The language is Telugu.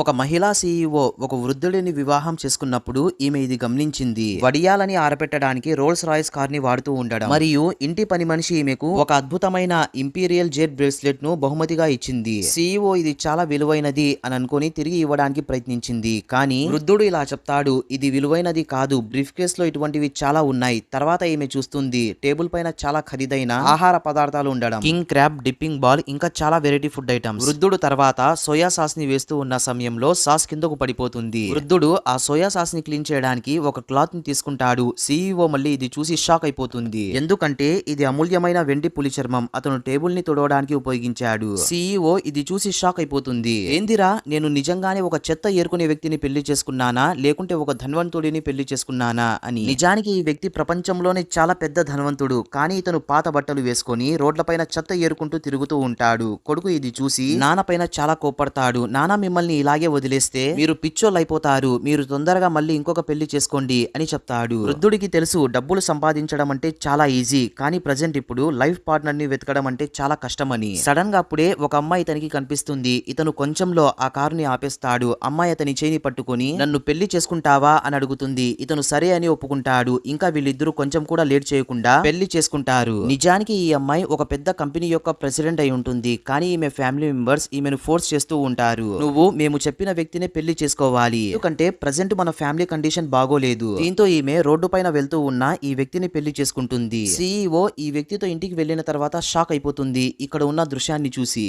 ఒక మహిళా సీఈఓ ఒక వృద్ధుడిని వివాహం చేసుకున్నప్పుడు ఈమె ఇది గమనించింది. వడియాలని ఆరపెట్టడానికి రోల్స్ రాయ్స్ కార్ని వాడుతూ ఉండడం. మరియు ఇంటి పని మనిషి ఈమెకు ఒక అద్భుతమైన ఇంపీరియల్ జెట్ బ్రేస్లెట్ను బహుమతిగా ఇచ్చింది. సీఈఓ ఇది చాలా విలువైనది అని అనుకుని తిరిగి ఇవ్వడానికి ప్రయత్నించింది. కానీ వృద్ధుడు ఇలా చెప్తాడు ఇది విలువైనది కాదు. బ్రీఫ్ కేస్లో ఇటువంటివి చాలా ఉన్నాయి. తర్వాత ఈమె చూస్తుంది టేబుల్ పైన చాలా ఖరీదైన ఆహార పదార్థాలు ఉండడం. కింగ్ క్రాబ్ డిప్పింగ్ బాల్ ఇంకా చాలా వెరైటీ ఫుడ్ ఐటమ్స్. వృద్ధుడు తర్వాత సోయా సాస్ని వేస్తూ ఉన్న సమయంలో సాస్ కిందకు పడిపోతుంది. వృద్ధుడు ఆ సోయా సాస్ని క్లీన్ చేయడానికి ఒక క్లాత్ని తీసుకుంటాడు. సీఈఓ మళ్ళీ ఇది చూసి షాక్ అయిపోతుంది. ఎందుకంటే ఇది అమూల్యమైన వెండి పులి చర్మం అతను టేబుల్ని తుడవడానికి ఉపయోగించాడు. సీఈఓ ఇది చూసి షాక్ అయిపోతుంది. ఏందిరా నేను నిజంగానే ఒక చెత్త ఏరుకునే వ్యక్తిని పెళ్ళి చేసుకున్నానా? లేకుంటే ఒక ధన్వంతుడిని పెళ్ళి చేసుకున్నానా? అని. నిజానికి ఈ వ్యక్తి ప్రపంచంలోనే చాలా పెద్ద ధనవంతుడు. కానీ ఇతను పాత బట్టలు వేసుకొని రోడ్లపైన చెత్త ఏరుకుంటూ తిరుగుతూ ఉంటాడు. కొడుకు ఇది చూసి నాన్న పైన చాలా కోపడతాడు నాన్న మిమ్మల్ని అలాగే వదిలేస్తే మీరు పిచ్చోళ్ళు అయిపోతారు మీరు తొందరగా మళ్ళీ ఇంకొక పెళ్ళి చేసుకోండి అని చెప్తాడు. వృద్ధుడికి తెలుసు డబ్బులు సంపాదించడం అంటే చాలా ఈజీ కానీ ప్రజెంట్ ఇప్పుడు లైఫ్ పార్ట్నర్ని వెతకడం అంటే చాలా కష్టమని. సడన్గా అప్పుడే ఒక అమ్మాయి ఇతనికి కనిపిస్తుంది. ఇతను కొంచెంలో ఆ కారుని ఆపేస్తాడు. అమ్మాయి అతని చేయిని పట్టుకుని నన్ను పెళ్ళి చేసుకుంటావా? అని అడుగుతుంది. ఇతను సరే అని ఒప్పుకుంటాడు. ఇంకా వీళ్ళిద్దరూ కొంచెం కూడా లేట్ చేయకుండా పెళ్ళి చేసుకుంటారు. నిజానికి ఈ అమ్మాయి ఒక పెద్ద కంపెనీ యొక్క ప్రెసిడెంట్ అయి ఉంటుంది. కానీ ఈమె ఫ్యామిలీ మెంబర్స్ ఈమెను ఫోర్స్ చేస్తూ ఉంటారు. నువ్వు మేము చెప్పిన వ్యక్తినే పెళ్ళి చేసుకోవాలి. ఎందుకంటే ప్రజెంట్ మన ఫ్యామిలీ కండిషన్ బాగోలేదు. దీంతో ఈమె రోడ్డు పైన వెళ్తూ ఉన్న ఈ వ్యక్తిని పెళ్ళి చేసుకుంటుంది. సీఈఓ ఈ వ్యక్తితో ఇంటికి వెళ్ళిన తర్వాత షాక్ అయిపోతుంది. ఇక్కడ ఉన్న దృశ్యాన్ని చూసి.